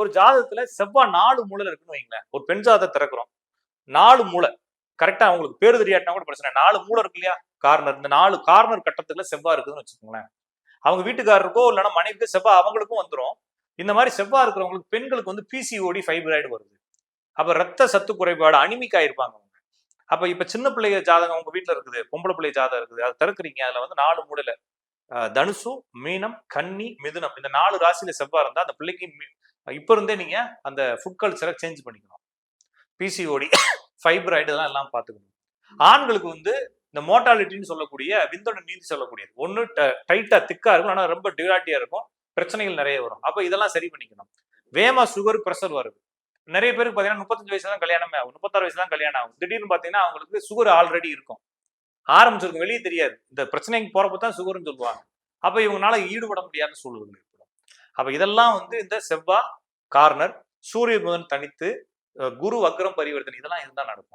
ஒரு ஜாதகத்துல செவ்வாய் நாலு மூலையில இருக்குன்னு வைங்களேன் ஒரு பெண் ஜாதகத்தை திறக்கிறோம். நாலு மூலை கரெக்டா அவங்களுக்கு பேரு தெரியாட்டினா கூட பிரச்சனை நாலு மூலை இருக்கு இல்லையா? கார்னர் இந்த நாலு கார்னர் கட்டத்துல செவ்வாய் இருக்குதுன்னு வச்சுக்கோங்களேன். அவங்க வீட்டுக்காரருக்கோ இல்லைன்னா மனைவிக்கு செவ்வாய் அவங்களுக்கும் வந்துரும். இந்த மாதிரி செவ்வாய் இருக்கிறவங்களுக்கு பெண்களுக்கு வந்து பிசிஓடி ஃபைப்ராய்டு வருது. அப்ப ரத்த சத்து குறைபாடு அனிமிக் ஆயிருப்பாங்க அவங்க. அப்ப இப்ப சின்ன பிள்ளைய ஜாதகம் உங்க வீட்டுல இருக்குது. பொம்பளை பிள்ளை ஜாதகம் இருக்குது. அதை திறக்கிறீங்க. அதுல வந்து நாலு மூலையில தனுசு மீனம் கன்னி மிதுனம். இந்த நாலு ராசியில செவ்வாய் இருந்தா அந்த பிள்ளைக்கு இப்போ இருந்தே நீங்க அந்த ஃபுட் கல்ச்சரை சேஞ்ச் பண்ணிக்கணும். பிசிஓடி ஃபைப்ராய்டு இதெல்லாம் எல்லாம் பார்த்துக்கணும். ஆண்களுக்கு வந்து இந்த மோட்டாலிட்டின்னு சொல்லக்கூடிய விந்தோட நீதி சொல்லக்கூடியது. ஒன்று டைட்டா திக்கா இருக்கும். ஆனால் ரொம்ப டிராட்டியா இருக்கும். பிரச்சனைகள் நிறைய வரும். அப்போ இதெல்லாம் சரி பண்ணிக்கணும். வேமா சுகர் ப்ரெஷர் வருது. நிறைய பேருக்கு பார்த்தீங்கன்னா முப்பத்தஞ்சு வயசுல தான் கல்யாணமே ஆகும். முப்பத்தாறு வயசுல தான் கல்யாணம் ஆகும். திடீர்னு பார்த்தீங்கன்னா அவங்களுக்கு சுகர் ஆல்ரெடி இருக்கும். ஆரம்பிச்சிருக்கும் வெளியே தெரியாது. இந்த பிரச்சனைக்கு போறப்ப தான் சுகர்னு சொல்லுவாங்க. அப்போ இவங்களால ஈடுபட முடியாத சூழ்நிலை ஏற்படும் அப்போ இதெல்லாம் வந்து இந்த செவ்வா கார்னர் சூரிய புதன் தனித்து குரு வக்ரம் பரிவர்த்தனை இதெல்லாம் இருந்தால் நடக்கும்.